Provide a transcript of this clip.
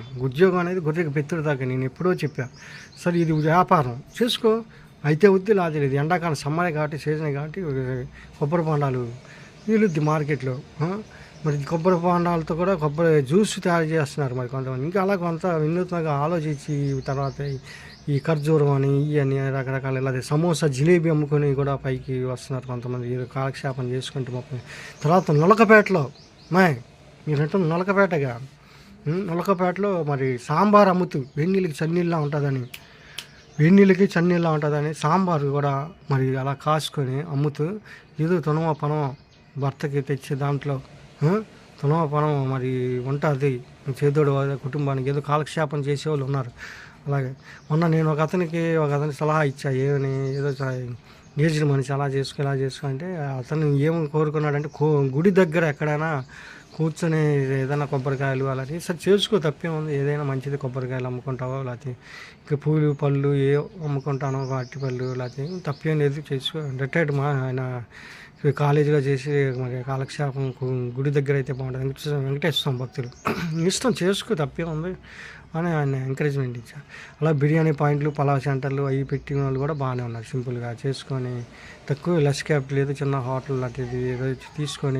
అది ఉద్యోగం అనేది గొర్రెకి పెట్టుడు దాకా నేను ఎప్పుడో చెప్పా. సరే ఇది వ్యాపారం. చేసుకో అయితే వద్దు లాది లేదు ఎండాకాలం సమ్మరే కాబట్టి సీజన్ కాబట్టి కొబ్బరి బొండాలు వీలుద్ది మార్కెట్లో మరి కొబ్బరి బొండాలతో కూడా కొబ్బరి జ్యూస్ తయారు చేస్తున్నారు మరి కొంతమంది. ఇంకా అలా కొంత వినూత్నంగా ఆలోచించి తర్వాత ఈ- ఖర్జూరం అని ఇవి అని రకరకాల ఇలా సమోసా జిలేబీ అమ్ముకొని కూడా పైకి వస్తున్నారు కొంతమంది. కాలక్షేపం చేసుకుంటూ మొత్తం. తర్వాత నొలకపేటలో మాయ్ మీరంటే నొలకపేటగా నొలకపేటలో మరి సాంబార్ అమ్ముతూ వెన్నీళ్ళకి చన్నీళ్ళ ఉంటుందని వెన్నీళ్ళకి చన్నీళ్ళ ఉంటుందని సాంబార్ కూడా మరి అలా కాసుకొని అమ్ముతూ ఏదో తునమ పనం భర్తకి తెచ్చే దాంట్లో ఆ, తునమ పనం మరి ఉంటుంది. చేదోడు కుటుంబానికి ఏదో కాలక్షేపం చేసేవాళ్ళు ఉన్నారు. అలాగే మొన్న నేను ఒక అతనికి ఒక అతనికి సలహా ఇచ్చా ఏమని ఏదో నేర్చిన మనిషి అలా చేసుకో ఇలా చేసుకో అంటే అతను ఏం కోరుకున్నాడంటే కో గుడి దగ్గర ఎక్కడైనా కూర్చొని ఏదైనా కొబ్బరికాయలు అలాంటి సరే చేసుకో తప్పే ఉంది ఏదైనా మంచిది కొబ్బరికాయలు అమ్ముకుంటావో లేకపోతే ఇంకా పూలు పళ్ళు ఏ అమ్ముకుంటానో అరటి పళ్ళు లేకపోతే తప్పేం లేదు చేసుకో. రిటైర్డ్ మా ఆయన కాలేజీలో చేసి మరి కాలక్షేపం గుడి దగ్గర అయితే బాగుంటుంది. వెంకటేశ్వర వెంకటేశ్వర స్వామి భక్తులు. ఇష్టం చేసుకో తప్పే ఉంది అని ఆయన ఎంకరేజ్మెంట్ ఇచ్చా అలా బిర్యానీ పాయింట్లు పలావ్ సెంటర్లు అవి పెట్టిన వాళ్ళు కూడా బాగానే ఉన్నారు. సింపుల్గా చేసుకొని తక్కువ లెస్ క్యాప్ లేదు చిన్న హోటల్ లాంటిది ఏదో తీసుకొని